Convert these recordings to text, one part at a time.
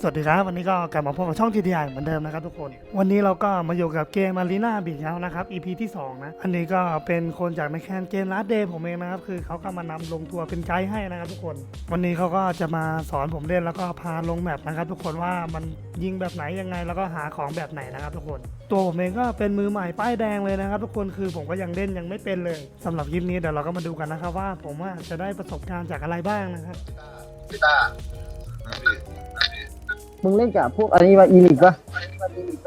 สวัสดีครับ วันนี้ก็กลับมาพบกับช่อง GTI เหมือนเดิมนะครับทุกคน วันนี้เราก็มาอยู่กับเกม Arena b e a t แล้วนะครับ EP ที่ 2 นะ อันนี้ก็เป็นคนจากในแคนเกม Last Day ผมเองนะครับ คือเขาก็มานำลงทัวร์เป็นไกด์ให้นะครับทุกคน วันนี้เขาก็จะมาสอนผมเล่นแล้วก็พาลงแมปนะครับทุกคนว่ามันยิงแบบไหนยังไงแล้วก็หาของแบบไหนนะครับทุกคน ตัวผมเองก็เป็นมือใหม่ป้ายแดงเลยนะครับทุกคนคือผมก็ยังเล่นยังไม่เป็นเลยสำหรับคลิปนี้เดี๋ยวเราก็มาดูกันนะครับว่าผมว่าจะได้ประสบการณ์จากอะไรบ้างนะครับพี่ต้า มึงเล่นกับพวกอันนี้มาอีลิกปะ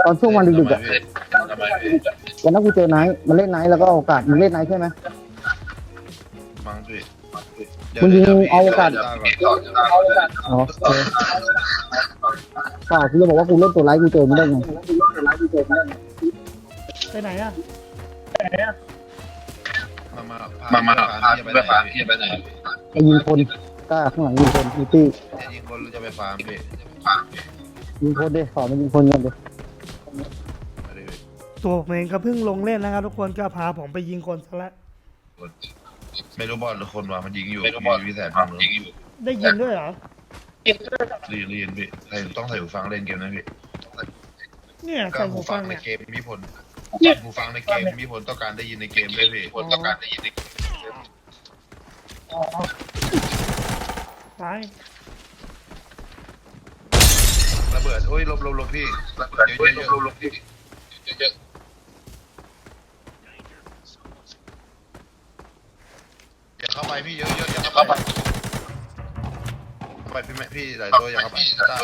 ตอนช่วงวันดึกๆอะทำไมพี่วันนั้นกูเจอไนท์มันเล่นไนท์แล้วก็เอาโอกาสมึงเล่นไนท์ใช่ไหม มังพี่มึงยิงเอาโอกาส เดี๋ยวก่อนอ๋อโอเคเปล่ากูจะบอกว่ากูเล่นตัวไลท์กูเจอมึงได้ไงไปไหนอะมามามามาพาพี่ไปฟาร์มพี่ไปไหนไอ้ยิงคนกล้าข้างหลังยิงคนอีตี้จะยิงคนหรือจะไปฟาร์มพี่ ยิงคนดิสอนมันยิงคนกันดิไปดิตัวผมเองก็เพิ่งลงเล่นนะครับทุกคนก็พาผมไปยิงคนซะแล้วไม่รู้บอลหรือคนว่ามันยิงอยู่ไม่รู้บอลวิสัยมันยิงอยู่ได้ยินด้วยเหรอเรียนเรียนพี่ใส่ต้องใส่หูฟังเล่นเกมนะพี่เนี่ยก็ใส่หูหูฟัฟังงในเนี่ยเกมมีผลหูฟังในเกมมีผลต่อการได้ยินในเกมด้วยพี่ผลต่อการได้ยินในซ้ายระเบิดโอ้ยลบลบลบพี่ระเบิดเยอะเยอะลบลบพี่เยอะอย่าเข้าไปพี่เยอะเยอะอย่าเข้าไปเข้าไปพี่แม่พี่หลายตัวอย่าเข้าไปได้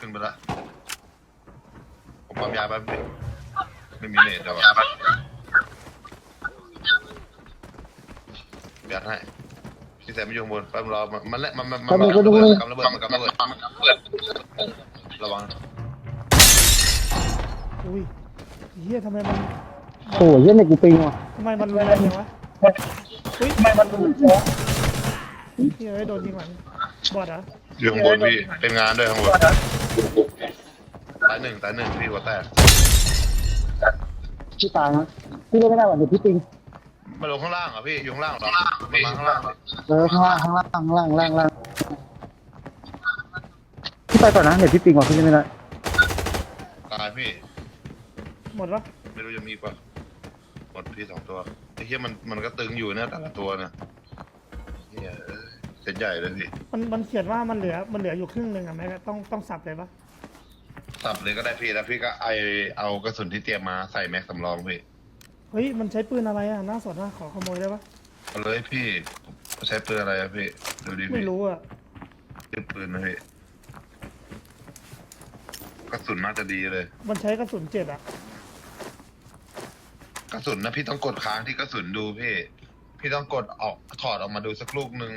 ขึ้นไปละผมปั๊มยาแป๊บนึงไม่มีเน็ตแล้วอะยัดให้ พี่แซมไม่อยู่ข้างบนแป๊บรอมันมันมันมันมันกำระเบิดกำระเบิดมันกำระเบิดระวังอุ้ยเฮียทำไมมันโอ้ยเล่นในกูปิงว่ะทำไมมันรุนแรงอย่างวะอุ้ยทำไมมันรุนแรงเฮียเอ้ยโดนยิงหลังบอดเหรออยู่ข้างบนพี่เป็นงานด้วยข้างบนตายหนึ่งตายหนึ่งพี่หัวแตกพี่ตายนะพี่เล่นไม่ได้ว่ะเดี๋ยวพี่ปิง มาลงข้างล่างเหรอพี่อยู่ข้างล่างเหรอมามาข้างล่างเหรอเออข้างล่างข้างล่างข้างล่างข้างล่างข้างล่างพี่ไปก่อนนะเดี๋ยวพี่ปิงว่ะพี่เล่นไม่ได้ตายพี่ หมดปะไม่รู้จะมีปะหมดพี่สองตัวไอ้เหี้ยมันมันก็ตึงอยู่นะแต่ละตัวนะเหี้ยเอ้ยเส้นใหญ่เลยพี่มันมันเขียนว่ามันเหลือมันเหลืออยู่ครึ่งหนึ่งอะแม่ก็ต้องต้องสับเลยปะสับเลยก็ได้พี่แล้วพี่ก็ไอเอากระสุนที่เตรียมมาใส่แม็กสำรองพี่ เฮ้ย มันใช้ปืนอะไรอะน่าสนนะขอขโมยได้ปะเอาเลยพี่ใช้ปืนอะไรอะพี่ดูดิไม่พี่รู้อะชื่อปืนนะพี่กระสุนน่าจะดีเลย มันใช้กระสุนเจ็ดอะกระสุนนะพี่ต้องกดค้างที่กระสุนดูพี่ พี่ต้องกดออกถอดออกมาดูสักลูกหนึ่ง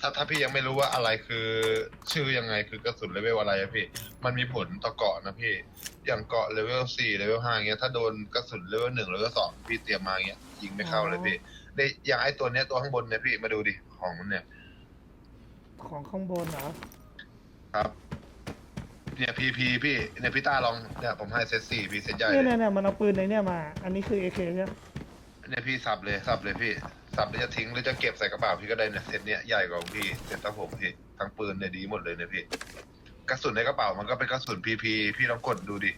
ถ้าถ้าพี่ยังไม่รู้ว่าอะไรคือ ชื่อยังไงคือกระสุนเลเวลอะไรอะพี่ มันมีผลต่อเกาะนะพี่ อย่างเกาะเลเวลสี่เลเวลห้าเงี้ยถ้าโดนกระสุนเลเวลหนึ่งเลเวลสองพี่เตรียมมาเงี้ยยิงไม่เข้าเลยพี่ได้อย่างไอตัวเนี้ยตัวข้างบนเนี่ยพี่มาดูดิของมันเนี่ยของข้างบนเหรอครับเนี่ยพีพีพี่เนี่ยพี่ต้าลองเนี่ยผมให้เซตสี่พี่เซตใหญ่เนี่ยเลเนี่ยยเนี่ยมันเอาปืนในเนี่ยมา อันนี้คือเอเคใช่ไหมเนี่ยพี่สับเลยสับเลยพี่ สับแล้วจะทิ้งหรือจะเก็บใส่กระเป๋าพี่ก็ได้เนี่ยเซตเนี้ยใหญ่กว่าของพี่เซตตั้งผมพี่ทั้งปืนเนี่ยดีหมดเลยเนี่ยพี่กระสุนในกระเป๋ามันก็เป็นกระสุนพีพีพี่ลองกดดูดิ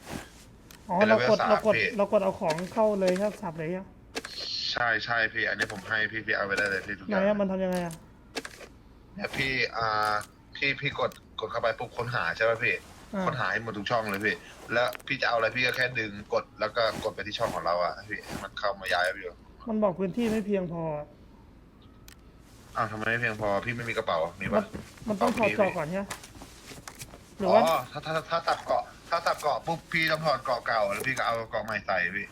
อ๋อเป็นเรากด level เรากด สามพี่ เรากดเอาของเข้าเลยครับสับเลยครับใช่ใช่พี่ อันนี้ผมให้พี่พี่เอาไปได้เลยพี่ทุกอไหนย่างอะมันทำยังไงอะเนี่ยพี่อ่าพี่พี่กดกดเข้าไปปุ๊บค้นหาใช่ไหมพี่ อ่าค้นหาให้หมดทุกช่องเลยพี่ แล้วพี่จะเอาอะไรพี่ก็แค่ดึงกดแล้วก็กดไปที่ช่องของเราอะพี่ให้มันเข้ามาย้ายไปอยู่ มันบอกพื้นที่ไม่เพียงพอ อ้าวทำไมไม่เพียงพอพี่ไม่มีกระเป๋ามีมันปะมันต้องถอดมีเกราะก่อนใช่ไหมหรืออ๋ว่า อถ้าถ้าถ้าสับเกาะ ถ้าสับเกาะปุ๊บพี่ต้องถอดเกาะเก่าแล้วพี่ก็เอาเกาะใหม่ใส่พี่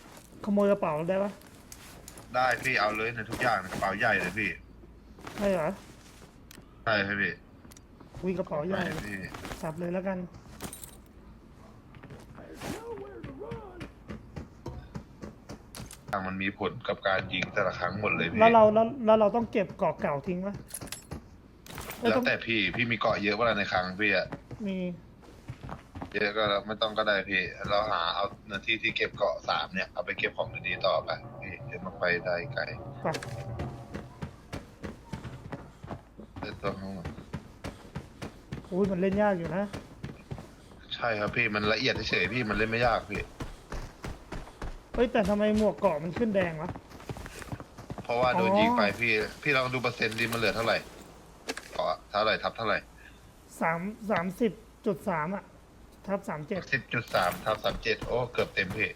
ขโมยกระเป๋าได้ปะได้พี่เอาเลยในทุกอย่างในกระเป๋าใหญ่เลยพี่ใช่เหรอใช่ครับพี่อุ้ยกระเป๋าใหญ่ใช่พี่ สับเลยแล้วกัน ทาง มันมีผลกับการยิงแต่ละครั้งหมดเลยพี่แล้วเราแล้วแล้วเราต้องเก็บเกราะเก่าทิ้งปะเอ้ยแล้วต้องแต่พี่พี่มีเกาะเยอะเวลาในครั้งพี่อะมีเยอะก็ไม่ต้องก็ได้พี่ เราหาเอาเนื้อที่ที่เก็บเกาะสามเนี่ยเอาไปเก็บของดีๆต่อไปพี่เดี๋ยวมันไปได้ไกลปะเล่นตัวข้างหลังอุ้ยมันเล่นยากอยู่นะ ใช่ครับพี่มันละเอียดเฉยๆพี่มันเล่นไม่ยากพี่ เฮ้ยแต่ทำไมหมวกเกาะมันขึ้นแดงวะ เพราะว่าโดนอ๋อยิงไปพี่ พี่ลองดูเปอร์เซ็นต์ดิมันเหลือเท่าไหร่เกาะเท่าไหร่ทับเท่าไหร่สามสามสิบจุดสามอะทับสามเจ็ดสิบจุดสามทับสามเจ็ดโอ้เกือบเต็มพี่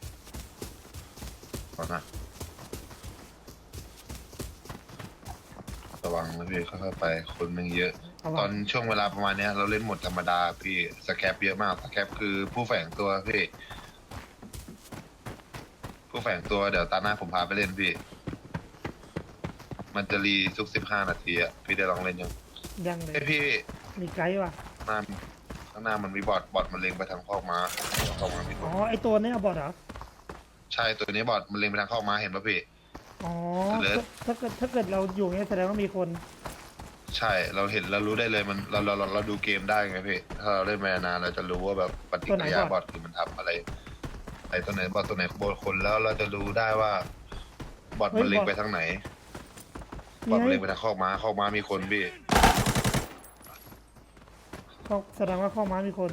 ก่อนนะระวังนะพี่ค่อยๆไปคนมันเยอะเอาตวะอนช่วงเวลาประมาณเนี้ย เราเล่นโหมดธรรมดาพี่สแคปเยอะมากสแคปคือผู้แฝงตัวพี่ผู้ แฝงตัวเดี๋ยวตาหน้าผมพาไปเล่นพี่ มันจะรีทุกสิบห้านาทีอะพี่ได้ลองเล่นยังยังเลไอยยพี่มีไกด์ว่ะ หน้าข้างหน้ามันมีบอดบอดมันเล็งไปทางข้อกม้าข้อกม้ามีคอ๋นอไอตัวเนี้ยบอดเหรอ ใช่ตัวนี้บอดมันเล็งไปทางข้อกม้าเห็นป่ะพี่ อ๋อเหลือถ้าถ้าเกิดถ้าเกิดเราอยู่เงี้ยแสดงว่ามีคน ใช่เราเห็นเรารู้ได้เลยมันเราเราเราเราดูเกมได้ไงพี่ถ้าเราเล่นมานานเราจะรู้ว่าแบบปฏิกิริยาบอดคือมันทำอะไร ไอ้ตัวไหนบอดตัวไหนบอดคนแล้วเราจะรู้ได้ว่า บอดมันเล็งไปทางไหน บอดมันนี่เล็งไปทางข้อกม้าข้อกม้ามีคนพี่เขาแสดงว่าเข้ามามีคน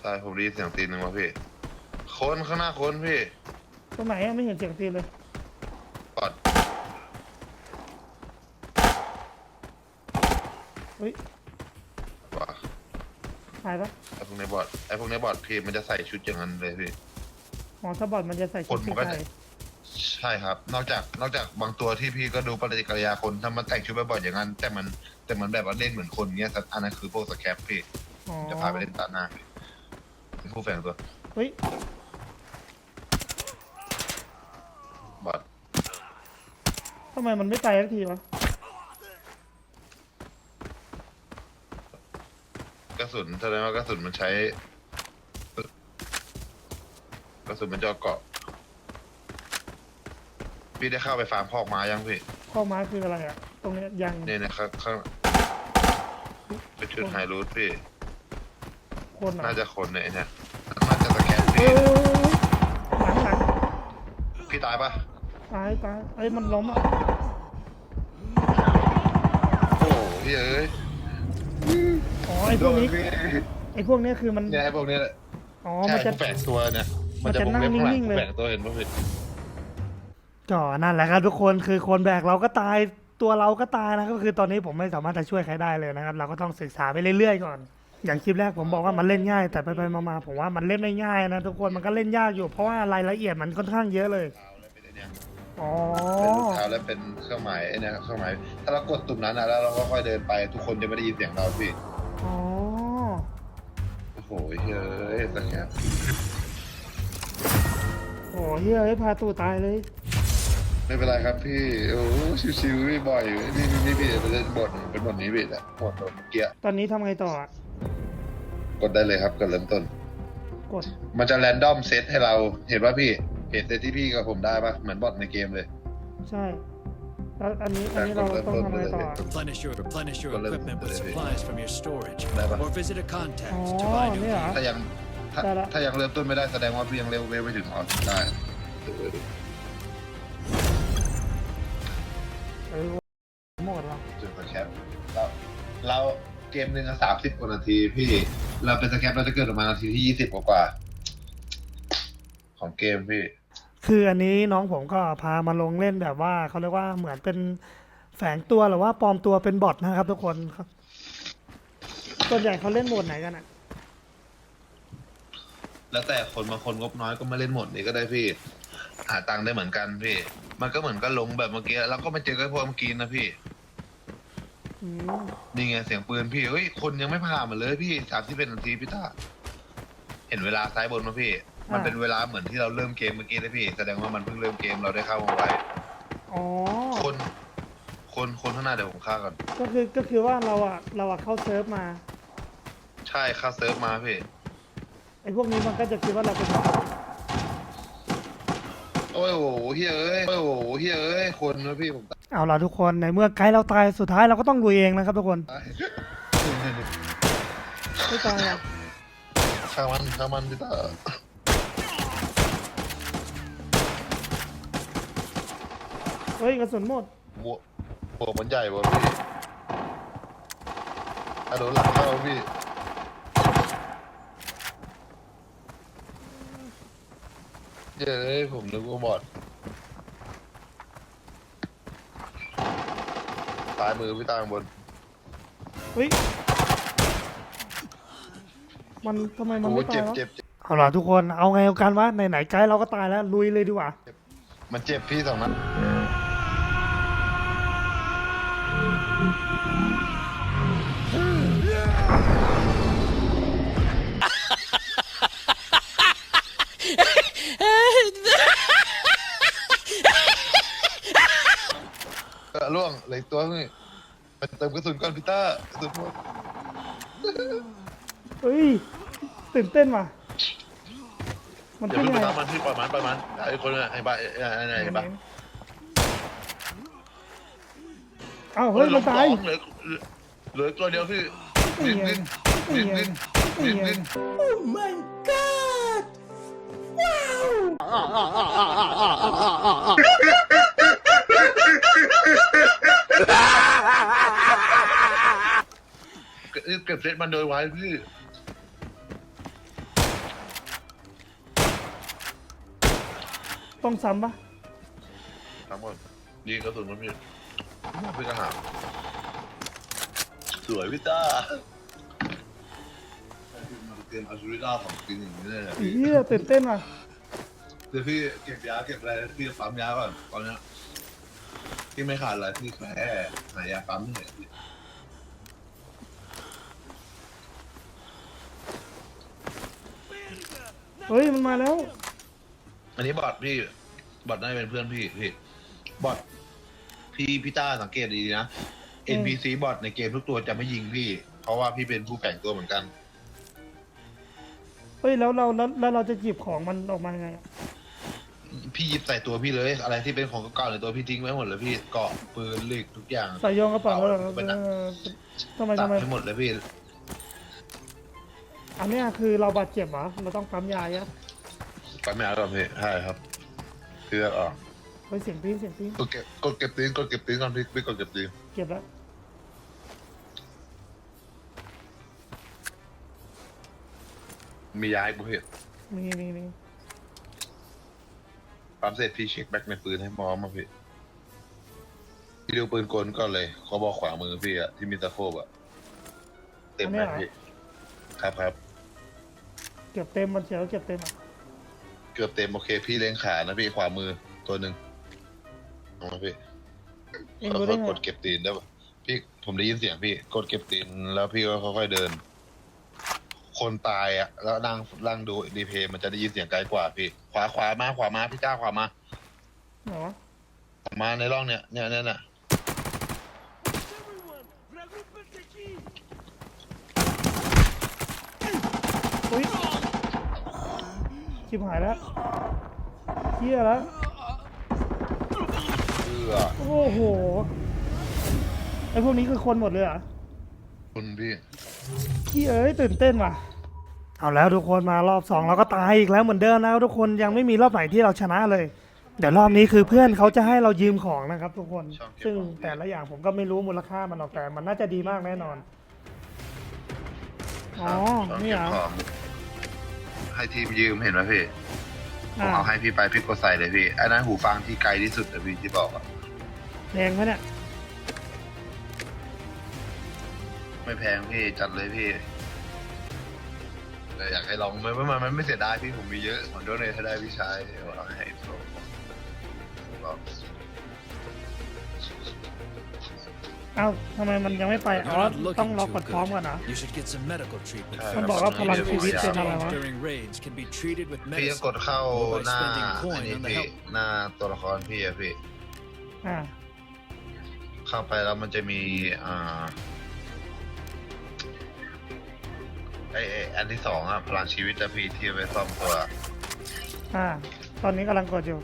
ใช่ผมได้ยินเสียงตีนหนึ่งมาพี่ คนข้างหน้าคนพี่ ตรงไหนอะไม่เห็นเสียงตีนเลยบอดเฮ้ยว่ะหายปะไอ้พวกนี้บอดไอ้พวกนี้บอดพี่มันจะใส่ชุดอย่างนั้นเลยพี่ อ๋อถ้าบอดมันจะใส่คชุดนมันสีก็ไทจะยใช่ครับ นอกจากนอกจากบางตัวที่พี่ก็ดูปฏิกิริยาคนถ้ามันแต่งชุดบ่อยๆอย่างนั้น แต่มันแต่มันแบบว่าเล่นเหมือนคนเงี้ยอันนั้นคือพวกสแคปพี่อ๋อจะพาไปเล่นตาหน้าพี่เป็นผู้แฝงตัวเฮ้ยบอดทำไมมันไม่ตายสักทีวะกระสุนแสดงว่ากระสุนมันใช้ กระสุนมันเจาะเกาะ พี่ได้เข้าไปฟาร์มพอกม้ายังพี่ข้อม้าคืออะไรอะตรงเนี้ยยังเนี่ยนะครับข้างเป็นชุดไฮรูทพี่ คนเหรอน่าจะคนเนี่ยไอ้เนี่ยน่าจะสแกนเฮ้พี่ยหลังหลังพี่ตายปะตายตายเอ้ยมันล้มอะโอ้โหพี่เอ้ยอ๋อไอพวกนี้ไอพวกนี้คือมันเนี่ยไอ้พวกเนี้ยแหละอ๋อใช่มันจะผู้แฝงตัวเนี่ย มันจะวงเล็บข้างหลันั่งนิ่งๆเลยผู้แฝงตัวเห็นปะพี่ก็นั่นแหละครับทุกคนคือคนแบกเราก็ตายตัวเราก็ตายนะครับคือตอนนี้ผมไม่สามารถจะช่วยใครได้เลยนะครับ เราก็ต้องศึกษาไปเรื่อยๆก่อน อย่างคลิปแรกผมบอกว่ามันเล่นง่าย แต่ไปไปๆมาๆผมว่ามันเล่นไม่ง่ายนะทุกคนมันก็เล่นยากอยู่เพราะว่ารายละเอียดมันค่อนข้างเยอะเลยเท้าแล้วเป็นไอ้เนี่ยเป็นอ๋อลูกเท้าแล้วเป็นเครื่องหมายไอ้เนี่ยเครื่องหมาย ถ้าเรากดตุ่มนั้นนะแล้วเราก็ค่อยเดินไป ทุกคนจะไม่ได้ยินเสียงเราพี่อ๋อโอ้โหเฮ้ยสักแค่ โอ้เฮ้ยพาตู่ตายเลย ไม่เป็นไรครับพี่โอ้ชิวๆพี่บ่อยนี่นี่นี่พี่ไปเล่นบทเป็นบทนี้พี่แหละบทเมื่อกี้ตอนนี้ทำไงต่ออะกดได้เลยครับกดเริ่มต้น กด มันจะแรนดอมเซตให้เราเห็นป่ะพี่เห็นเซตที่พี่กับผมได้ป่ะเหมือนบอทในเกมเลย ใช่ แล้วอันนี้ อันนี้เราต้องทำอะไรต่ออะ Replenish your replenish your Well, let- equipment with let it be. supplies from your storage, Never. or visit a contact Oh, to buy new yeah. gear. ถ้ายัง ถ้าได้ละ ถ้ายังเริ่มต้นไม่ได้แสดงว่าพี่ยังเร็วเวลไม่ถึงออกได้เออหมดแล้วจุดสแคปเราเราเกมหนึ่งสามสิบกว่านาทีพี่ เราเป็นสแคปเราจะเกิดออกมานาทีที่ยี่สิบกว่าๆของเกมพี่ คืออันนี้น้องผมก็พามาลงเล่นแบบว่าเขาเรียกว่าเหมือนเป็นแฝงตัวหรือว่าปลอมตัวเป็นบอทนะครับทุกคนครับส่วนใหญ่เขาเล่นโหมดไหนกันอะ แล้วแต่คนบางคนงบน้อยก็มาเล่นโหมดนี้ก็ได้พี่ หาตังค์ได้เหมือนกันพี่ มันก็เหมือนก็ลงแบบเมื่อกี้แล้วก็มาเจอกับพวกเมื่อกี้นะพี่อืมนี่ไงเสียงปืนพี่เฮ้ยคนยังไม่ผ่านมาเลยพี่สามสิบเป็นนาทีพี่ตาเห็นเวลาซ้ายบนไหมพี่ มันเป็นเวลาเหมือนที่เราเริ่มเกมเมื่อกี้เลยพี่ แสดงว่ามันเพิ่งเริ่มเกมเราได้เข้ามาไว้อ๋อ คน คนคนข้างหน้าเดี๋ยวผมฆ่าก่อนก็คือก็คือว่าเราอะเราอะเข้าเซิร์ฟมา ใช่ค่าเซิร์ฟมาพี่ ไอ้พวกนี้มันก็จะคิดว่าเราเป็นบอทโอ้ยโอ้โหเฮ้ยเอ้ยโอ้ยโอ้โหเฮ้ยเอ้ยคนนะพี่ผมตายเอาล่ะทุกคนในเมื่อไกด์เราตายสุดท้ายเราก็ต้องลุยเองนะครับทุกคนไม่ตายหรอกฆ่ามันฆ่ามันพี่ตาเฮ้ยกระสุนหมดหัวหัวมันใหญ่กว่าพี่อะโดนหลังเข้าพี่ เย้ยผมนึกว่าบอดซ้ายมือพี่ตางบน เฮ้ย มันทำไมมันโอ้ไม่เจ็ตายบวะเจ็บเจ็บเอาล่ะทุกคนเอาไงเอากันวะไหนๆไกด์เราก็ตายแล้วลุยเลยดีกว่า มันเจ็บพี่สองนัด เติมกระสุนก่อนพี่ต้ากระสุนหมดเฮ้ยตื่นเต้นว่ะ มันอย่าขึ้นเพิ่งยังไปไงตามมันพี่ปล่อยมันปล่อยมันไอ้คนน่ะไอ้บ้าไอ้ไอ้ไอ้ไอ้บ้าเอ้าเฮ้ยมันตายเหลือเหลือเหลือตัวเดียวพี่ดิ้นดิ้นดิ้นดิ้นดิ้นดิ้นเก็บเก็บเซตมันโดยไว้พี่ต้องซ้ำปะทั้งหมดดีกระสุนมันพี่พี่กระหามสวยพี่ต้าเตรียมเอาชีวิตรอดของจริงอย่างนี้เลยนะพี่เฮียตื่นเต้นว่ะเดี๋ยวพี่เก็บยาเก็บอะไรพี่ปั๊มยาก่อนตอนเนี้ยพี่ไม่ขาดอะไรพี่แค่หายาปั๊มเนี่ย เฮ้ยมันมาแล้ว อันนี้บอทพี่บอทน่าจะเป็นเพื่อนพี่พี่บอทพี่พี่ต้าสังเกตดีๆนะอืม NPC บอทในเกมทุกตัวจะไม่ยิงพี่ เพราะว่าพี่เป็นผู้แฝงตัวเหมือนกัน เฮ้ยแล้วเราแล้วแล้วเราจะหยิบของมันออกมายังไงอะพี่หยิบใส่ตัวพี่เลย อะไรที่เป็นของเก่าๆในตัวพี่ทิ้งไว้หมดเลยพี่เกาะปืนเหล็กทุกอย่าง ใส่โยงกระเป๋าเหรอเป็นอะเออทำไมตัทำดไมให้หมดเลยพี่ อันเนี้ยคือเราบาดเจ็บเหรอเราต้องปั๊มยาอะปั๊มยาก่อนพี่ใช่ครับเพื่อออกเฮ้ยเสียงตีนเสียงตีนกดเก็บกดเก็บตีนกดเก็บตีนก่อนพี่พี่กดเก็บตีนเก็บแล้วมียาให้กูพี่มีมีมีปั๊มเสร็จพี่เช็คแบ็คในปืนให้พร้อมมาพี่พี่ดูปืนกลก่อนเลยเขาบอกขวามือพี่อะที่มีตะโคบอะเต็มไหมพี่ครับครับ เก็บเต็มมันเฉียวเก็บเต็มอะเกือบเต็มโอเค พี่เล็งขานะพี่ขวามือตัวหนึ่งเอามาพี่เองค่รู้ได้อยไงๆกดเก็บตีนได้ปะพี่ผมได้ยินเสียงพี่ กดเก็บตีนแล้วพี่ก็ค่อยๆเดิน คนตายอะ แล้วนั่งนั่งดูดีเพย์มันจะได้ยินเสียงไกลกว่าพี่ ขวาขวามาขวามาพี่จ้าขวามาไหนวะขวามาในร่องเนี่ยเนี่ยเนี่ยน่ะ อุ้ย ชิบหายแล้วเฮียแล้วเพื่อโอ้โหไอพวกนี้คือคนหมดเลยเหรอคุณพี่พี่เอ้ยตื่นเต้นว่ะเอาแล้วทุกคนมารอบสองเราก็ตายอีกแล้วเหมือนเดิมนะทุกคนยังไม่มีรอบไหนที่เราชนะเลย เดี๋ยวรอบนี้คือเพื่อนเขาจะให้เรายืมของนะครับ ทุกคน ซึ่งแต่ละอย่างผมก็ไม่รู้มูลค่ามันหรอกแต่มันน่าจะดีมากแน่นอน อ๋อต้องนี่เก็เหรอบของ ให้ทีมยืมเห็นไหมพี่ผมอ่าเอาให้พี่ไปพี่กดใส่เลยพี่อันนั้นหูฟังที่ไกลที่สุดนะพี่ที่บอกอะแพงไหมเนี่ยไม่แพงพี่จัดเลยพี่แต่อยากให้ลองมันมันมันไม่เสียดายพี่ผมมีเยอะผมโดนเลยถ้าได้พี่ชายเดี๋ยวเอาให้โปร องเอ้าทำไมมันยังไม่ไป You're อ๋อ not ต้อง looking รอ too กดพร้อม good. ก่อนนะ You should get some medical treatment. ใช่ มันคบอกว่าพลังชีวิตเดี๋เป็นยวอะไรวะ during raids can be treated with พี่ก็ medicine กดเข้า or by หน้า spending อัน coin นี้ on the พี่ help. หน้าตัวละครพี่อะพี่อ่าเข้าไปแล้วมันจะมีอ่าไอไอ้อันที่สองอะพลังชีวิตอะพี่ที่เอาไปซ่อมตัว อ่า ตอนนี้กำลังกดอยู่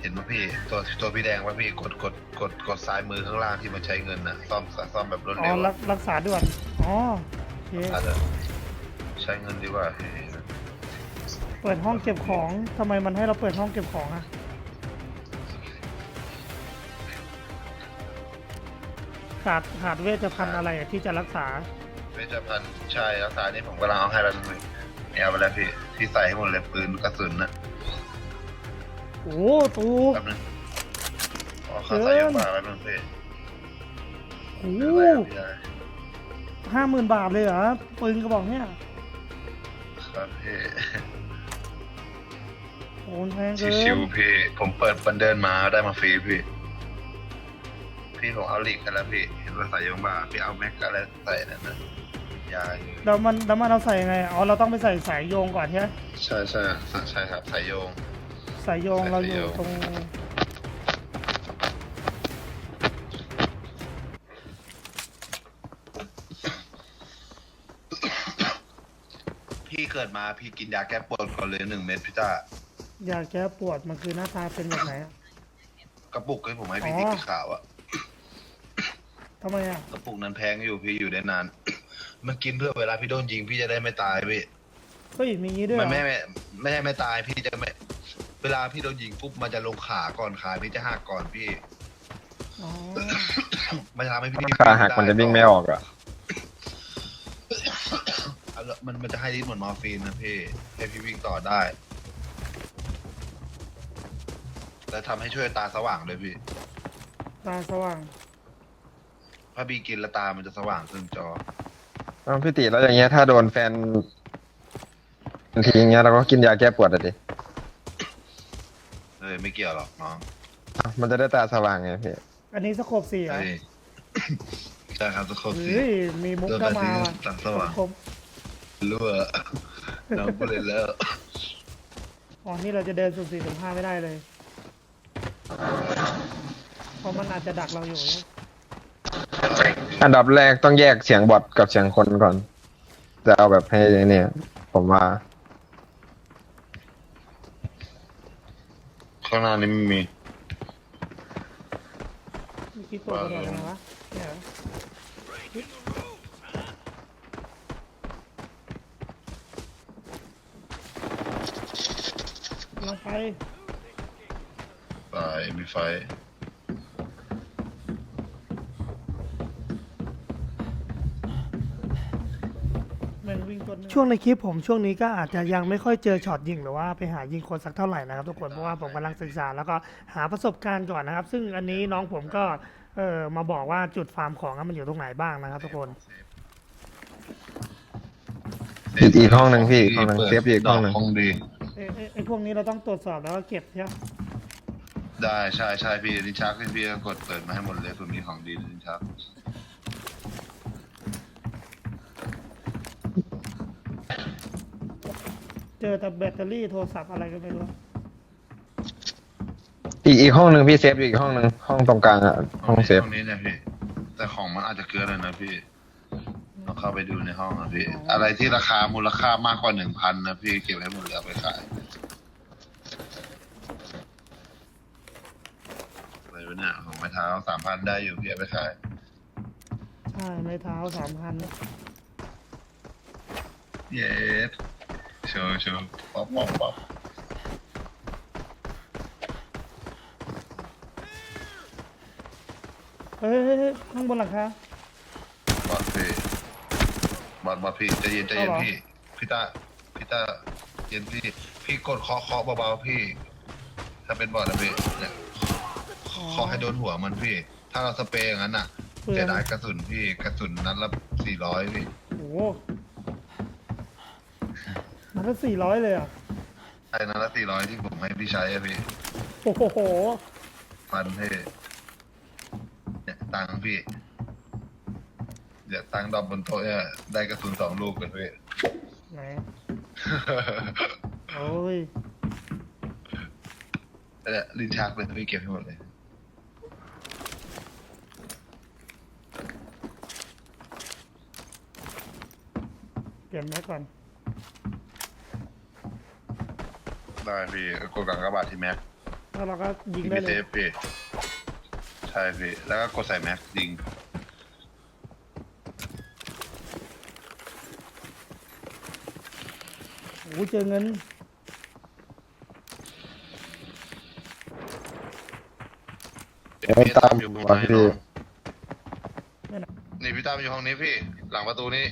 เห็นไหมพี่ตัวตัวพี่แดงว่าพี่กดกดกดกดซ้ายมือข้างล่างที่มันใช้เงินนะซ่อมซ่อมแบบรวดอ๋อเร็วรัอะกรักษาด่วนอ๋อโอเคอาจจะใช้เงินดีกว่าพี่เปิดห้องเก็บของทำไมมันให้เราเปิดห้องเก็บของอะขาดขาดเวชภัณฑ์อะไรอะที่จะรักษา เวชภัณฑ์ใช่รักษานี่ผมกำลังเอาให้แล้วนึงเนี่ยเอาไปแล้วพี่ที่ใส่ให้หมดเลยปืนกระสุนนะ โอ้ตูแป๊บนึงอ๋อเขาใส่ยกมาแป๊บนึงพี่โอ้เดี๋ยวอะไรอะพี่ชายห้าหมื่นบาทเลยเหรอปืนกระบอกเนี้ยครับพี่โอ้แพงเกิชินวๆพี่ ผมเปิดบันเดินมาได้มาฟรีพี่ พี่ผมเอาลีกกันแล้วพี่เห็นว่าใส่ยงบ้าพี่เอาแม็กอะไรใส่นั่นนะยาอยู่แล้วมันแล้วมันเราใส่ยังไงอ๋อเราต้องไปใส่สายโยงก่อนใช่ไหมใช่ใช่ใช่ครับสายโยง สายโยงสายเราอยู่โยงตรงพี่เกิดมาพี่กินยาแก้ปวดก่อนเลยหนึ่งเม็ดพี่จ้ายาแก้ปวดมันคือหน้าตาเป็นแบบไหนอะกระปุกที่ผมให้พี่อ๋อที่ขาวอะทำไมอะกระปุกนั้นแพงอยู่พี่อยู่ได้นาน มันกินเพื่อเวลาพี่โดนยิงพี่จะได้ไม่ตายพี่เฮ้ยมีงี้ด้วยเหรมันอไม่ไม่ไม่ใช่ไม่ตายพี่จะไม่เวลาพี่โดนยิงปุ๊บมันจะลงขาก่อนขาพี่จะหักก่อนพี่ อ๋อ มันจะทำให้พี่ขาหักมันจะวิ่งไม่ออกอะเอาละมันมันจะให้ฤทธิ์เหมือนมอร์ฟีนนะพี่ให้พี่วิ่งต่อได้ แล้วทำให้ช่วยตาสว่างเลยพี่ ตาสว่าง ถ้าบีกินแล้วตามันจะสว่างขึ้นจอ อ้าวพี่ติแล้วอย่างเงี้ยถ้าโดนแฟนทีอย่างเงี้ยเราก็กินยาแก้ปวดอะดิเออไม่เกี่ยวหรอกน้องอ้าวมันจะได้ตาสว่างไงพี่อันนี้สโคบสี่เหรอเฮ้ยใช่ครับทุกคนเฮ้ยมีมุกก็มาว่ะตาสว่างครบรั่วน้องก็เลยแล้ว อ๋อนี่เราจะเดินสุ่มสี่สุ่มห้าไม่ได้เลย เพราะมันอาจจะดักเราอยู่อันดับแรกต้องแยกเสียงบอทกับเสียงคนก่อน จะเอาแบบให้เนี่ย ผมว่า ข้างหน้านี้ไม่มี มีคิดตัวกระโดดอะไรวะเนี่ยเหรอลงไปไฟมีไฟ นวิ่งตัวช่วงในคลิปผมช่วงนี้ก็อาจจะยังไม่ค่อยเจอช็อตยิงหรือว่าไปหายิงคนสักเท่าไหร่นะครับทุกคนเพราะว่าผมกำลังศึกษาแล้วก็หาประสบการณ์ก่อนนะครับ ซึ่งอันนี้น้องผมก็เออมาบอกว่าจุดฟาร์มของอะมันอยู่ตรงไหนบ้างนะครับ ทุกคนอีกอีกห้องหนึ่งพี่อีกห้องหนึ่งเซฟอีกห้องหนึ่งห้องดีไอ้ไอ้ไอ้พวกนี้เราต้องตรวจสอบแล้วก็เก็บใช่ไหมได้ใช่ใช่พี่ลิ้นชักที่พี่ก็กดเปิดมาให้หมดเลยเผื่อมีของดีลิ้นชัก เจอแต่แบตเตอรี่โทรศัพท์อะไรก็ไม่รู้ อีกอีกห้องหนึ่งพี่เซฟอีกห้องหนึ่งห้องตรงกลางอะห้องเซฟห้องนี้เนี่ยพี่ แต่ของมันอาจจะเกินเลยนะพี่เราเข้าไปดูในห้องนะพี่ อะไรที่ราคามูลค่ามากกว่าหนึ่งพันนะพี่เก็บให้หมดเลยเอาไปขายอะไรวะเนี่ยของไม้เท้าสามพันได้อยู่พี่เอาไปขายใช่ไม้เท้าสามพันเย้ โชว์โชว์ป๊อปป๊อปป๊อปเฮ้ยเฮ้ยเฮ้ยข้างบนหลังคา บอดพี่บอดบอดพี่ใจะเย็นใจะเย็นเอาเหรอ พี่พี่ตาพี่ตาเย็นพี่พี่กดเคาะเคาะเบาๆพี่ ถ้าเป็นบอดนะพี่เนี่ยเคาะให้โดนหัวมันพี่ ถ้าเราสเปรย์อย่างนั้นอะเปลือจะงได้กระสุนพี่กระสุนนัดละสี่ร้อยพี่โอ้โห มันก็สี่ร้อยเลยเหรอะไอ้นัดละสี่ร้อยที่ผมให้พี่ใช้อะพี่โอ้โหฟันพี่เนี่ยตังค์พี่เดี๋ยวตังค์ดรอปบนโต๊ะเนี่ยได้กระสุนสองลูกกันพี่ ไหนโอ้ยเนี่ยลิ้นชักเลยพี่เก็บให้หมดเลยเปลี่ยนแม็กก่อน ได้พี่กดกลางกระบาดที่แม็กแล้วเราก็ยิงพี่ได้เซเลยฟพี่ใช่พี่ แล้วก็กดใส่แม็กยิงโอ้โหเจอเงินเอ้ยตามอยู่ข้างก่อนในพี่เนาะตามอยู่ห้องนี้พี่ หลังประตูนี้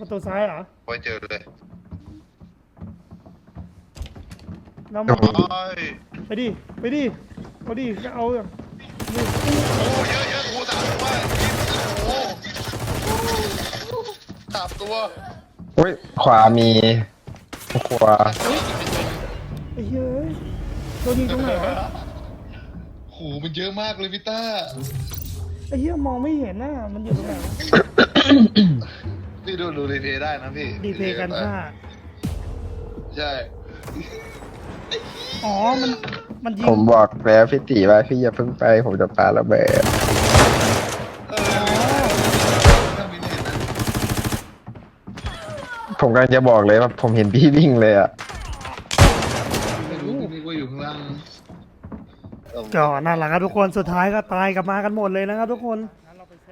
ประตูซ้ายเหรอ ไว้เจอเลย เราโอ้มายไปดิ ไปดิไปดิก็เอาอย่างนี่โอ้เยอะเยอะกูสามตัวโอ้สามตัวเฮ้ยขวามีขวาไอ้เฮ้ยตัวยิงตรงไหนวะโหมันเยอะมากเลยพี่ต้าไอ้เหี้ยมองไม่เห็นน่ะมันอยู่ตรงไหนวะพี่ดูดูรีเพย์ได้นะพี่ดีเพย์กันฆ่าใช่ อ๋อ มัน มันยิงผมบอกแล้วพี่ตีว่าพี่อย่าเพิ่งไป ผมจะปาระเบิดเออถ้ามีเห็นนะผมกำลังจะบอกเลยว่าผมเห็นพี่วิ่งเลยอะไม่รู้พี่ว่าอยู่ข้างล่างก็นั่นแหละครับทุกคน สุดท้ายก็ตายกลับมากันหมดเลยนะครับทุกคน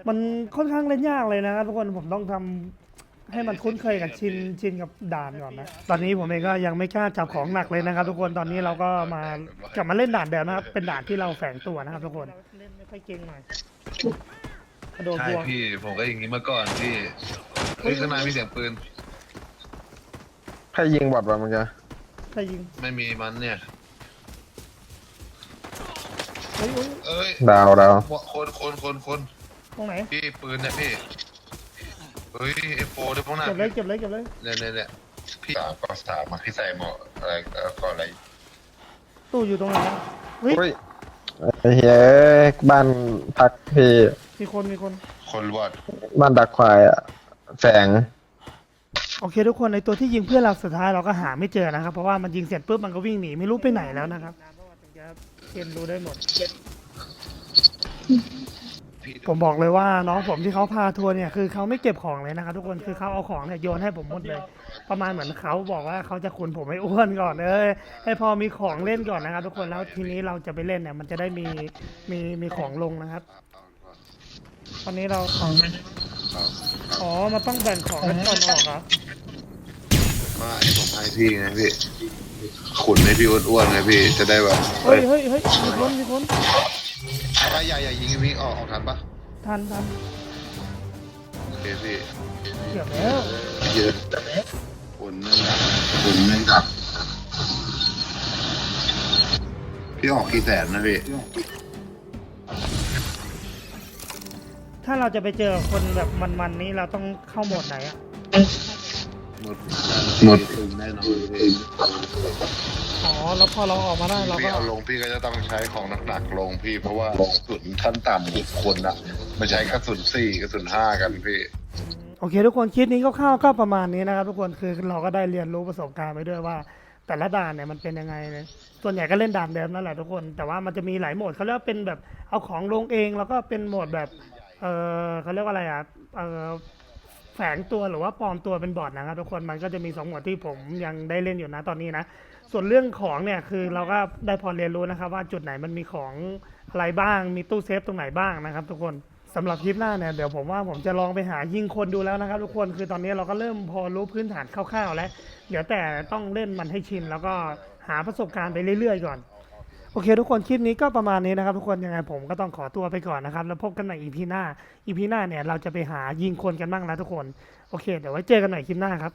มันค่อนข้างเล่นยากเลยนะครับทุกคน ผมต้องทำ ให้มันคุ้นเคยกับชินชินกับด่านก่อนนะ ตอนนี้ผมเองก็ยังไม่กล้าจับของหนักเลยนะครับ ทุกคนตอนนี้เราก็มากลับมาเล่นด่านเดิมนะครับเป็นด่านที่เราแฝงตัวนะครับ ทุกคนเล่นไม่ค่อยเก่งหน่อยกระโดดใช่บวกพี่ผมก็อย่างนี้มาก่อนพี่เฮ้ยข้างในมีเสียงปืน ใครยิงบอดวะมึงจะใครยิงไม่มีมันเนี่ยเฮ้ยเฮ้ยเอ้ยดาวดาวคนคนคนคนตรงไหนพี่ปืนเนี่ยพี่ เฮ้ยเอโฟด้วยพวกนั้นเก็บเลยเก็บเลยเก็บเลยเนี่ยเนี่ยเนี่ยพี่สามก็สามมาพี่ใส่หมวกอะไรเอ่อก่อนอะไรตู้อยู่ตรงไหนวะเฮ้ยเฮ้ยไอ้เฮ้ยบ้านพักพี่มีคนมีคน คนรวดบ้านดักควายอะแสงโอเคทุกคนในตัวที่ยิงเพื่อนเราสุดท้ายเราก็หาไม่เจอนะครับ เพราะว่ามันยิงเสร็จปุ๊บมันก็วิ่งหนีไม่รู้ไปไหนแล้วนะครับเรียนรู้ได้หมดพี่ ผมบอกเลยว่าน้องผมที่เขาพาทัวร์เนี่ยคือเขาไม่เก็บของเลยนะครับทุกคนคือเขาเอาของเนี่ยโยนให้ผมหมดเลย ประมาณเหมือนเขาบอกว่าเขาจะขุนผมให้อ้วนก่อนเออให้พอมีของเล่นก่อนนะครับทุกคนแล้วทีนี้เราจะไปเล่นเนี่ย มันจะได้มีมีมีของลงนะครับตอนนี้เราของอ๋อมันต้องแบ่งของกันก่อนออกเหรอมาให้ผมให้พี่ไงพี่ขุนให้พี่อ้วนๆไงพี่จะได้แบบเฮ้ยเฮ้ยเฮ้ยมีคนมีคน ถ้าใหญ่ใหญ่ยิงพี่ออกออกทันปะทันทันโอเคพี่เกือบแล้วเยอะขุนนั่นดับขุนนั่นดับพี่ออกกี่แสนนะพี่ถ้าเราจะไปเจอคนแบบมันๆนี้เราต้องเข้าโหมดไหนอะ หมดหมดแน่นอนอ๋อ แล้วพอเราออกมาได้เราพี่ก็เอาลงพี่ก็จะต้องใช้ของหนักๆลงพี่เพราะว่ากระสุนขั้นต่ำอีกคนอะมาใช้กระสุนสี่กระสุนห้ากันพี่ โอเค ทุกคนคลิปนี้ก็เข้าวๆก็ประมาณนี้นะครับทุกคนคือเราก็ได้เรียนรู้ประสบการณ์ไปด้วยว่า แต่ละด่านเนี่ยมันเป็นยังไงเลยส่วนใหญ่ก็เล่นด่านเดิมนั่นแหละทุกคน แต่ว่ามันจะมีหลายโหมดเขาเรียกว่าเป็นแบบเอาของลงเองแล้วก็เป็นโหมดแบบ เออเขาเรียกว่าอะไรอะ เออ แฝงตัวหรือว่าปลอมตัวเป็นบอทนะครับทุกคนมันก็จะมีสองหมดที่ผมยังได้เล่นอยู่นะตอนนี้นะ ส่วนเรื่องของเนี่ยคือเราก็ได้พอเรียนรู้นะครับ ว่าจุดไหนมันมีของอะไรบ้างมีตู้เซฟตรงไหนบ้างนะครับ ทุกคนสำหรับคลิปหน้าเนี่ยเดี๋ยวผมว่าผมจะลองไปหายิงคนดูแล้วนะครับ ทุกคนคือตอนนี้เราก็เริ่มพอรู้พื้นฐานคร่าวๆ แล้ว เดี๋ยวแต่ต้องเล่นมันให้ชินแล้วก็หาประสบการณ์ไปเรื่อยๆก่อน โอเค ทุกคนคลิปนี้ก็ประมาณนี้นะครับ ทุกคนยังไงผมก็ต้องขอตัวไปก่อนนะครับ แล้วพบกันใหม่อีพีหน้าอีพีหน้าเนี่ยเราจะไปหายิงคนกันบ้างนะทุกคน โอเค เดี๋ยวไว้เจอกันใหม่คลิปหน้าครับ